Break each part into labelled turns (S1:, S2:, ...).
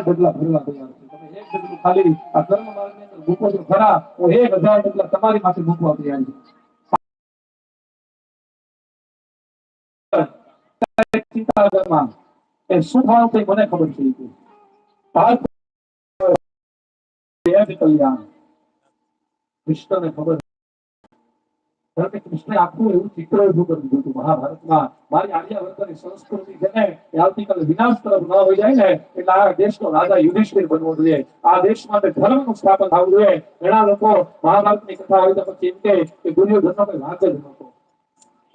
S1: ડગલા ભરેલા તૈયાર છે. ખાલી આ કર્મ માર્ગની અંદર મૂકો છો, ખરા, તો એક હજાર ડગલા તમારી માટે મૂકવા તૈયાર એ શું થવાનું તે મને ખબર છે. ભારત કલ્યાણ. કૃષ્ણને ખબર કારણ કે કૃષ્ણે આખું એવું ચિત્ર ઉભું કરી દીધું મહાભારતમાં. મારી આર્યાવર્તની સંસ્કૃતિ છે ને એ આવતીકાલે વિનાશ તરફ ન હોઈ જાય ને, એટલે આ દેશનો રાજા યુધિષ્ઠિર બનવો જોઈએ. આ દેશ માટે ધર્મનું સ્થાપન થવું જોઈએ. ઘણા લોકો મહાભારતની કથા હોય તો પછી એમ કે દુર્યોધનનો કોઈ વાંક જ નહોતો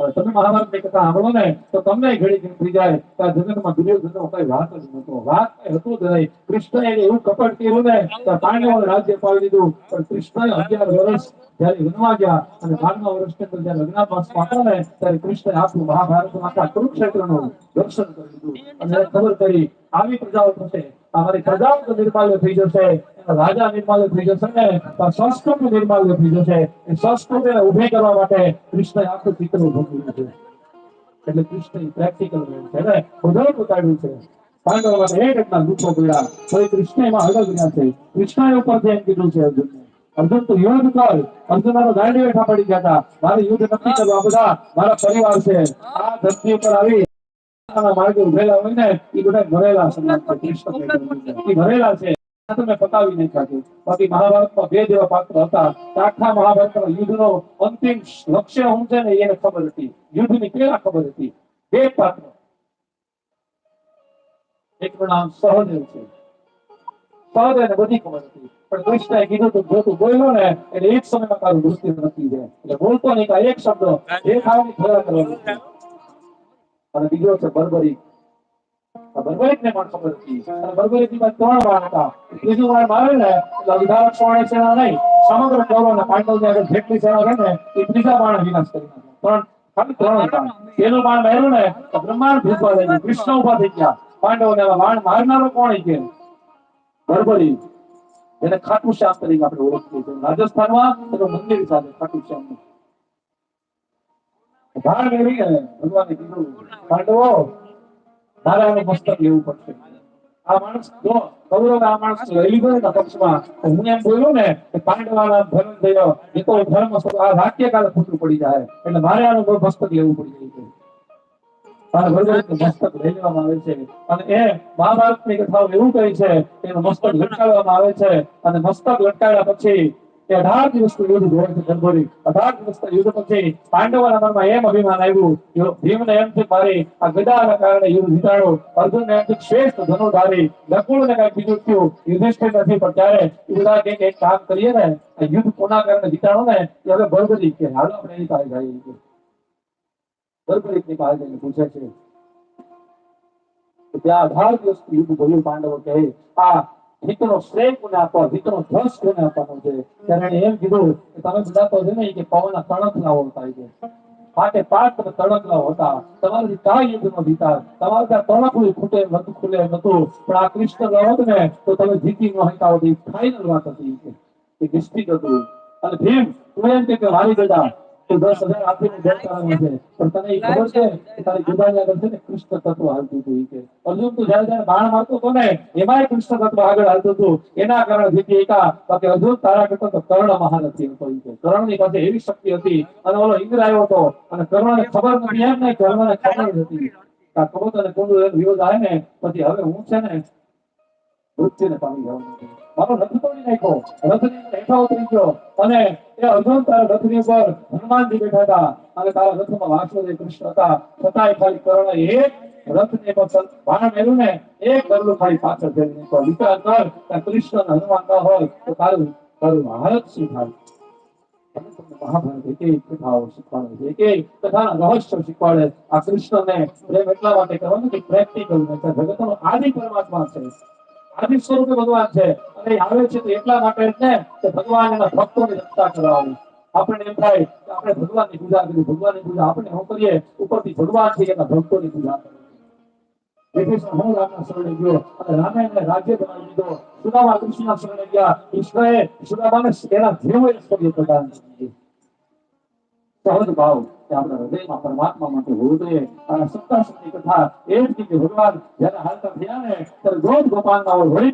S1: હવે મહાભારતની કથા સાંભળો ને, તો તમને ઘડી થઈ જાય તો આ જગતમાં દુર્યોધનનો કઈ વાત જ નતો વાત કઈ હતું જ નહીં. કૃષ્ણએ એવું કપટ કર્યું ને તો પાંડવ રાજ્ય પાડી દીધું. પણ કૃષ્ણએ અગિયાર વર્ષ જયારે વનવા ગયા અને બારમા વર્ષની અંદર લગ્ન અજ્ઞાતવાસ પામ્યા ને, ત્યારે કૃષ્ણએ આખું મહાભારત આખા કુરુક્ષેત્રનું દર્શન કરી દીધું અને ખબર કરી આવી પ્રજાઓ થશે. અમારી પ્રજાઓ નિર્માલ્ય થઈ જશે. રાજા નિર્માલ્ય થઈ જશે ને સંસ્કૃતિ નિર્માલ્ય થઈ જશે. એ સંસ્કૃતિને ઊભી કરવા માટે કૃષ્ણ આખું ચિત્ર ઉભું કર્યું છે. એટલે કૃષ્ણ પ્રેક્ટિકલ છે ને બધું બતાવ્યું છે. પાંડવ માટે એક એટલા દુઃખો પીડા તો એ કૃષ્ણ એમાં અલગ રહ્યા છે. કૃષ્ણ ઉપર ધ્યાન કીધું છે અર્જુન અર્જુન, તો યુદ્ધ કર. અર્જુન મારો ગાંડી બેઠા પડી ગયા હતા. મારે યુદ્ધ નથી કરવા બધા મારા પરિવાર છે. આ ધરતી ઉપર આવી. માર્ગે ઉભેલા હોય ને એ બધા ભરેલા છે. ભરેલા છે. તમે પતાવી નહીં શકે બાકી મહાભારતમાં બે જેવા પાત્ર હતા. આખા મહાભારતના યુદ્ધનો અંતિમ લક્ષ્ય શું છે ને એને ખબર હતી. યુદ્ધની પેલા ખબર હતી. બે પાત્ર. એકનું નામ સહદેવ છે. સહદેવને બધી ખબર હતી. પણ કૃષ્ણએ કીધું તું, જો બોલ્યો ને, એટલે એક સમયમાં તારું દૃષ્ટિ નથી જાય એટલે બોલતો નહીં એક શબ્દ દેખાવાની ખરા કરવાની છે. અને બીજો છે, બર્બરી. કૃષ્ણ ઊભા થઈ ગયા. પાંડવોને ને બાણ મારનારો કોણ છે? બર્બરી. એને ખાટુ શ્યામ તરીકે આપણે ઓળખીએ છીએ. રાજસ્થાનમાં એનું મંદિર સાથે ખાટુ ને ભગવાને કીધું, પાંડવો તારે પુસ્તક લેવું પડશે. આ માણસ જો કૌરવ આ માણસ લઈ ગયો એના પક્ષમાં હું એમ બોલ્યો ને કે પાંડવાના ધર્મ થયો, એ તો ધર્મ આ વાક્ય કાલે ખોટું પડી જાય. એટલે મારે આનું બહુ મસ્તક લેવું પડી જાય મસ્તક લેવામાં આવે છે. અને એ મહાભારતની કથાઓ એવું કહે છે કે મસ્તક લટકાવવામાં આવે છે. અને મસ્તક લટકાવ્યા પછી એ અઢાર દિવસનું યુદ્ધ ધોરણ છે જનવરી અઢાર દિવસના યુદ્ધ પછી પાંડવોના મનમાં એમ અભિમાન આવ્યું. કે ભીમને એમ છે મારી આ ગદાના કારણે યુદ્ધ જીતાડો. અર્જુનને એમ શ્રેષ્ઠ ધનુધારી નકુળને કઈ બીજું થયું. યુધિષ્ઠિર નથી, પણ ત્યારે બધા કે એક કામ કરીએ ને, આ યુદ્ધ કોના કારણે જીતાડો ને, એ હવે બળબડી કે હાલો આપણે એની પાસે જઈએ. કે જઈને પૂછે છે. ત્યાં અઢાર દિવસ યુદ્ધ ભર્યું પાંડવો કહે, આ હિતનો શ્રેય કોને આપવા હિતનો ધ્વસ કોને આપવાનો છે? ત્યારે એમ કીધું કે તમે બધા તો છે ને કે પવનના તણખલાઓ થાય છે માટે પાત્ર તમે તણખલાઓ હતા. તમારાથી કાંઈ યુદ્ધ ન જીતા તમારે ત્યાં તણખલું ખૂટે નતું ખુલે નતું પણ આ કૃષ્ણ લડત ને, તો તમે જીતી ન હતા ફાઇનલ વાત હતી કે. એ હતું. અને ભીમ, તું એમ કે મારી ગદા તું દસ હજાર આપીને જય છે. પણ તને ખબર છે. કે તારી ગદાની આગળ છે ને કૃષ્ણ તત્વ હાલતું હતું કે. અર્જુન તું જયારે જયારે બાણ મારતો હતો ને એમાંય કૃષ્ણ તત્વ આગળ હાલતું હતું. એના કારણે જીતી એકા. બાકી અર્જુન તારા કરતા તો કર્ણ મહારથી હતો ઈ કે કર્ણની પાસે એવી શક્તિ હતી. અને ઓલો ઇન્દ્ર આવ્યો હતો. અને કર્ણને ખબર નથી એમ નહીં કર્ણને ખબર હતી. આ કબૂતર અને કુંડુ એમ વિરોધ આવે ને પછી હવે હું છે ને મૃત્યુને પામી જવાનું છે. મારો રથ તોડી નાખ્યો. રથની અંદર ઉતરી ગયો. અને એ અર્જુન તારા રથની ઉપર હનુમાનજી બેઠા હતા. અને તારા રથમાં વાસુદેવ કૃષ્ણ હતા. છતાંય ખાલી કર્ણએ એક હનુમાન ન હોય તો મહારથ શું થાય? મહાભારત એક એક શીખવાડે આ કૃષ્ણને પ્રેમ એટલા માટે કરવાનો કે પ્રેક્ટિકલ જગતનો આદિ પરમાત્મા છે. આદિ સ્વરૂપે ભગવાન છે. અને આવે છે તો એટલા માટે જ ને કે ભગવાન એના ભક્તોની રક્ષા કરાવી આપણને એમ થાય કે આપણે ભગવાનની પૂજા કરી ભગવાનની પૂજા આપણે શું કરીએ, ઉપરથી ભગવાન છે એના ભક્તોની પૂજા કરીએ. વિભીષણ હું રામના શરણે ગયો અને રામે એમને રાજ્ય બનાવી દીધો. સુદામા કૃષ્ણના શરણે ગયા. કૃષ્ણએ સુદામાને એના જ પ્રદાન કરી. સહજ ભાવ કે આપણા હૃદયમાં પરમાત્મા માટે હોવું જોઈએ. અને સપ્તાહ કથા એ જ રીતે ભગવાન જયારે હાલતા થયા ને, ત્યારે ગોપ ગોપાલના વળી